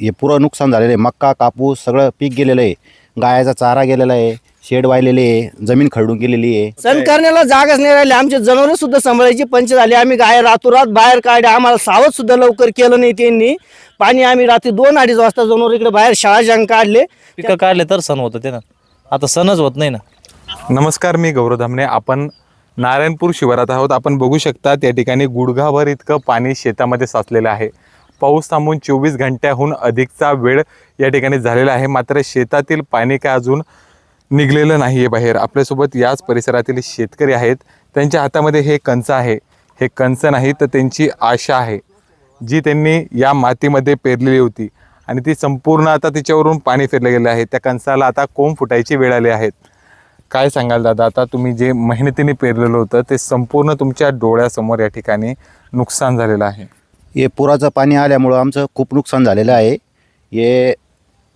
हे पुरं नुकसान झालेलं आहे. मक्का कापूस सगळं पीक गेलेलं आहे. गायाचा चारा गेलेला आहे. शेड वाहिलेले आहे. जमीन खरडून गेलेली आहे. सण करण्याला जागाच नाही राहिली. आमचे जनावर सुद्धा सांभाळायची पंच झाली. आम्ही गाय रातोरात बाहेर काढले. आम्हाला सावध सुद्धा लवकर केलं नाही त्यांनी. पाणी आम्ही रात्री दोन अडीच वाजता जनावर इकडे बाहेर शाळा जंग काढले. पिकं काढले तर सण होतं ते ना. आता सणच होत नाही ना. नमस्कार मी गौरव धामणे. आपण नारायणपूर शिवारात आहोत. आपण बघू शकता त्या ठिकाणी गुडघाभर इतकं पाणी शेतामध्ये साचलेलं आहे. पाऊस थांबून चोवीस घंट्याहून अधिकचा वेळ या ठिकाणी झालेला आहे. मात्र शेतातील पाणी काय अजून निघलेलं नाही आहे बाहेर. आपल्यासोबत याच परिसरातील शेतकरी आहेत. त्यांच्या हातामध्ये हे कंच आहे. हे कंच नाही तर त्यांची आशा आहे. जी त्यांनी या मातीमध्ये पेरलेली होती आणि ती संपूर्ण आता तिच्यावरून पाणी फिरलं गेलं आहे. त्या कंसाला आता कोंब फुटायची वेळ आली आहेत काय सांगाल दादा? आता तुम्ही जे मेहनतीने पेरलेलं होतं ते संपूर्ण तुमच्या डोळ्यासमोर या ठिकाणी नुकसान झालेलं आहे. हे पुराचं पाणी आल्यामुळं आमचं खूप नुकसान झालेलं आहे. हे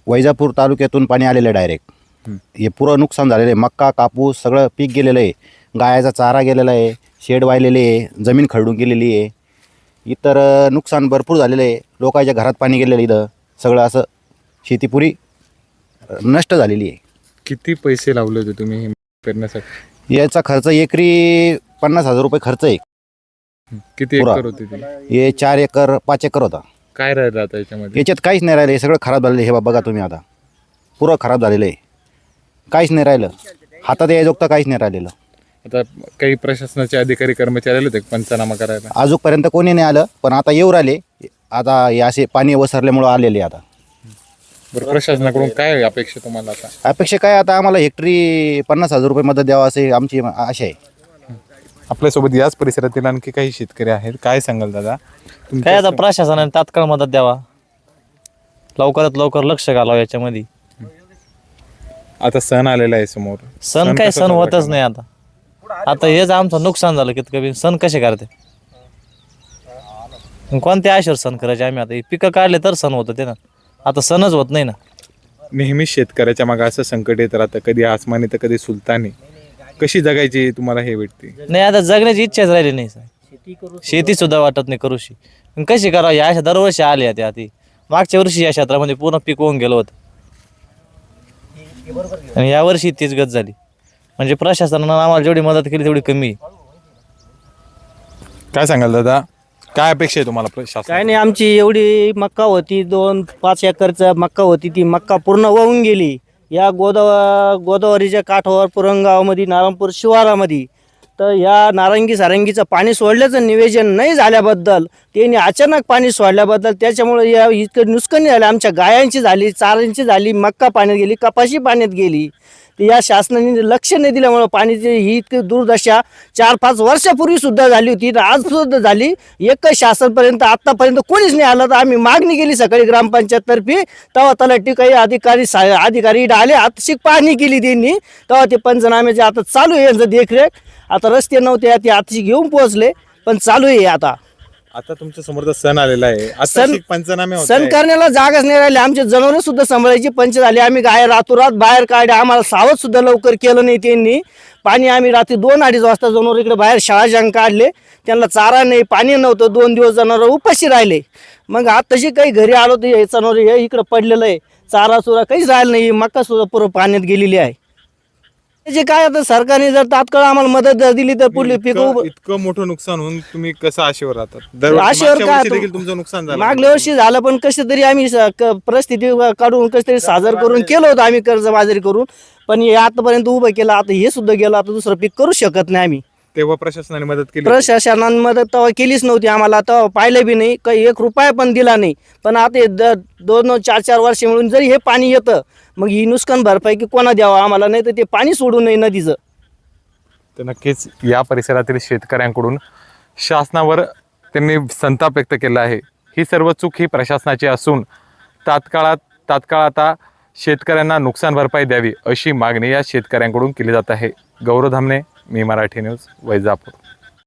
वैजापूर तालुक्यातून पाणी आलेलं आहे डायरेक्ट हे पुरं नुकसान झालेलं आहे. मक्का कापूस सगळं पीक गेलेलं आहे. गायाचा चारा गेलेला आहे. शेड वाहिलेले आहे. जमीन खरडून गेलेली आहे. इतर नुकसान भरपूर झालेलं आहे. लोकांच्या घरात पाणी गेलेलं इथं. सगळं असं शेती पुरी अ, नष्ट झालेली आहे. किती पैसे लावले होते तुम्ही हे पेरण्यासाठी याचा खर्च एकरी पन्नास हजार रुपये खर्च आहे. किती पुरा. एकर होते ते? हे चार एकर पाच एकर होता. काय राहिलं आता याच्यामध्ये? याच्यात काहीच नाही राहिलं हे सगळं खराब झालेलं आहे. हे बा- बघा तुम्ही आता. पुरं खराब झालेलं आहे. काहीच नाही राहिलं. हातात यायजोगतं काहीच नाही राहिलेलं. आता काही प्रशासनाचे अधिकारी कर्मचारी आले होते पंचनामा करायला? अजूनपर्यंत कोणी नाही आलं पण आता येऊ राहिले. आता हे असे पाणी वसरल्यामुळं आलेले आता. बरं प्रशासनाकडून काय अपेक्षा तुम्हाला आता? अपेक्षा काय आता आम्हाला? हेक्टरी पन्नास हजार रुपये मदत द्यावा असे आमची आशा आहे. आपल्यासोबत याच परिसरातील आणखी काही शेतकरी आहेत. काय सांगाल दादा? काय आता प्रशासनाने तात्काळ मदत द्यावा. लवकरात लवकर लक्ष घालावं याच्यामध्ये. आता सण आलेला आहे समोर. सण काय कसा सण साजरा होतच? नाही आता. आता हेच आमचं नुकसान झालं कितकं बी. सण कसे करते मग कोणत्या आशेवर सण करायचे आम्ही आता? हे पिकं काढले तर सण होतं ते ना. आता सणच होत नाही ना. नेहमी शेतकऱ्याच्या मागे असं संकट येत राहतं. कधी आसमानी तर कधी सुलतानी. कशी जगायची तुम्हाला हे भेटते? नाही आता जगण्याची इच्छाच राहिली नाही सर शेती सुद्धा वाटत नाही करूशी. कशी करावं? या अशा दरवर्षी आल्या त्या ती मागच्या वर्षी या क्षेत्रामध्ये पूर्ण पीक होऊन गेलं होतं. आणि यावर्षी तीच गत झाली. म्हणजे प्रशासनानं आम्हाला जेवढी मदत केली तेवढी कमी. काय सांगाल दादा? काय अपेक्षा आहे तुम्हाला प्रशासन काय नाही आमची एवढी मक्का होती दोन पाच एकरचा मक्का होती ती मक्का पूर्ण वाहून गेली. या गोदाव गोदावरीच्या काठावर पुरंगावामध्ये नारायणपूर शिवारामध्ये तर या नारंगी सारंगीचं पाणी सोडल्याचं निवेदन नाही झाल्याबद्दल त्यांनी अचानक पाणी सोडल्याबद्दल त्याच्यामुळे या इतकं नुकसानी झालं. आमच्या गायांची झाली चारांची झाली मक्का पाण्यात गेली कपाशी पाण्यात गेली. तर या शासनाने लक्ष नाही दिल्यामुळं पाण्याची ही इतकी दुर्दशा चार पाच वर्षापूर्वी सुद्धा झाली होती तर आज सुद्धा झाली. एकच शासनपर्यंत आतापर्यंत कोणीच नाही आलं तर आम्ही मागणी केली सकाळी ग्रामपंचायततर्फे. तेव्हा तलाठी काही अधिकारी सा- अधिकारी आले आतशिक पाहणी केली त्यांनी. तेव्हा ते पंचनाम्याचे आता चालू आहे यांचं देखरेख. आता रस्ते नव्हते ते आतशी घेऊन पोहोचले पण चालू आहे आता. आता तुमच्या समोरचा सण आलेला आहे. आता सण- पंचनामे होत सण आहे. करण्याला जागाच नाही राहिली. आमचे जनावर सुद्धा सांभाळायची पंच झाली. आम्ही गाय रातोरात बाहेर काढले. आम्हाला सावध सुद्धा लवकर केलं नाही त्यांनी. पाणी आम्ही रात्री दोन अडीच वाजता जनावर इकडे बाहेर शाळा जंग काढले. त्यांना चारा नाही पाणी नव्हतं. दोन दिवस जनावर उपाशी राहिले. मग आता तशी काही घरी आलो तर हे जनावर हे इकडं पडलेलं आहे. चारा सुरा काहीच राहिलं नाही. मका सुद्धा पूर्ण पाण्यात गेलेली आहे. जे काय आता सरकारने जर तात्काळ आम्हाला मदत जर दिली तर पुढली पिकं इतकं उभ- इतकं मोठं नुकसान होऊन तुम्ही कसं आशेवर राहतात? दरवर्षी आशेवर मागच्या काय वर्षी तो- देखील तुमचं नुकसान झालं. मागल्या वर्षी झालं पण कसं तरी आम्ही स- क- परिस्थिती काढून कसं तरी साजर करून केलं होतं आम्ही कर्जबाजारी करून पण हे आतापर्यंत उभं केलं आता हे सुद्धा गेलं आता दुसरं पीक करू शकत नाही आम्ही. तेव्हा प्रशासनाने मदत केली प्रशासनाने मदत तेव्हा केलीच नव्हती आम्हाला तेव्हा पाहिलं बी नाही काही एक रुपया पण दिला नाही. पण आता हे द दोन दोन चार चार वर्ष मिळून जरी हे पाणी येतं मग ही नुकसान भरपाई की कोणा द्यावं आम्हाला? नाही तर ते पाणी सोडू नये नदीचं. तर नक्कीच या परिसरातील शेतकऱ्यांकडून शासनावर त्यांनी संताप व्यक्त केला आहे. ही सर्व चूक ही प्रशासनाची असून तात्काळात तात्काळ आता शेतकऱ्यांना नुकसान भरपाई द्यावी अशी मागणी या शेतकऱ्यांकडून केली जात आहे. गौरव धामणे मी मराठी न्यूज वैजापूर.